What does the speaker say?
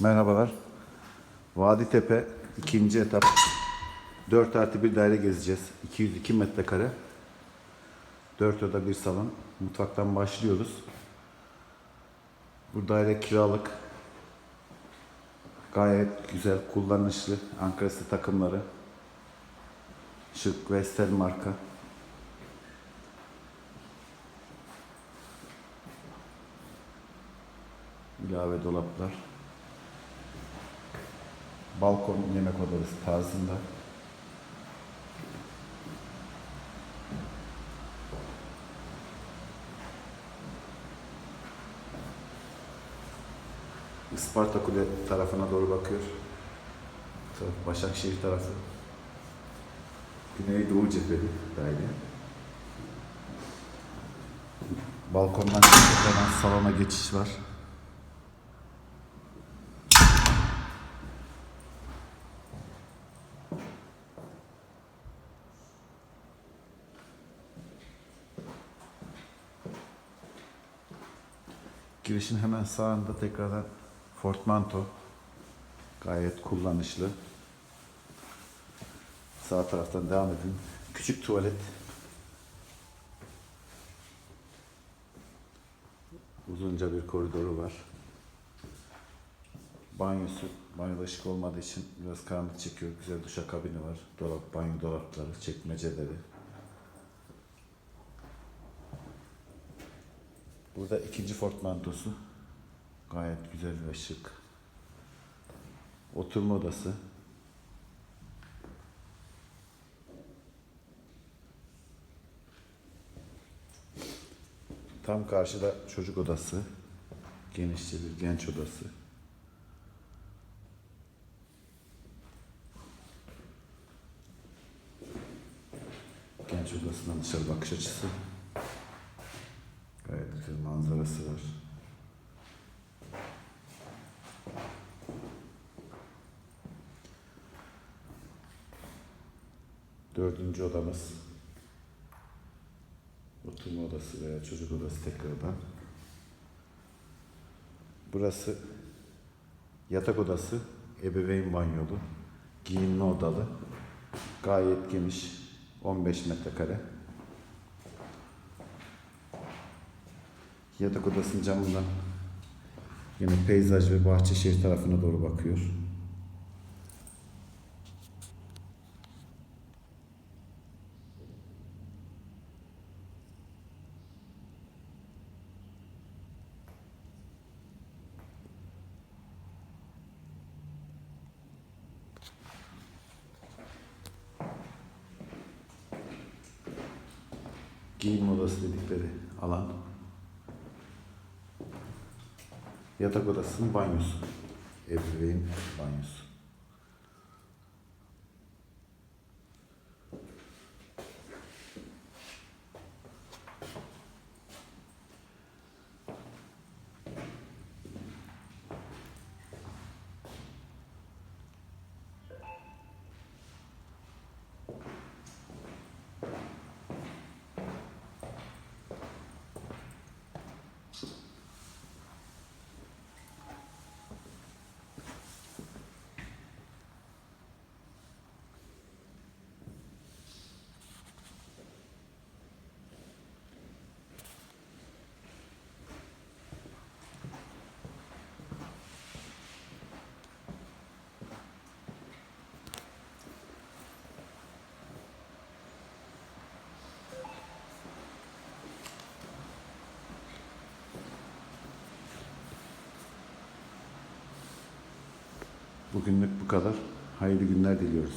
Merhabalar. Vaditepe ikinci etap 4 artı bir daire gezeceğiz. 202 metrekare. 4 oda bir salon. Mutfaktan başlıyoruz. Bu daire kiralık. Gayet güzel, kullanışlı. Ankara City takımları. Şık Vestel marka. İlave dolaplar. Balkon yemek odası tarzında. Isparta Kule tarafına doğru bakıyor. Başakşehir tarafı. Güneydoğu cepheli daire. Balkondan hemen salona geçiş var. Girişin hemen sağında tekrardan Fortmanto. Gayet kullanışlı. Sağ taraftan devam edin. Küçük tuvalet. Uzunca bir koridoru var. Banyosu, banyoda ışık olmadığı için biraz karanlık çekiyor. Güzel duşakabini var. Dolap, banyo dolapları, çekmeceleri. Burada ikinci portmantosu. Gayet güzel ve şık. Oturma odası. Tam karşıda çocuk odası. Genişçe bir genç odası. Genç odasından dışarı bakış açısı. Manzarası var. Dördüncü odamız. Oturma odası veya çocuk odası tekrardan. Burası yatak odası, ebeveyn banyolu, giyinme odalı. Gayet geniş, 15 metrekare. Yatak odasının camından yine peyzaj ve bahçeşehir tarafına doğru bakıyor. Giyinme odası dedikleri alan. Yatak odasının banyosu. Ebeveyn banyosu. Bugünlük bu kadar. Hayırlı günler diliyoruz.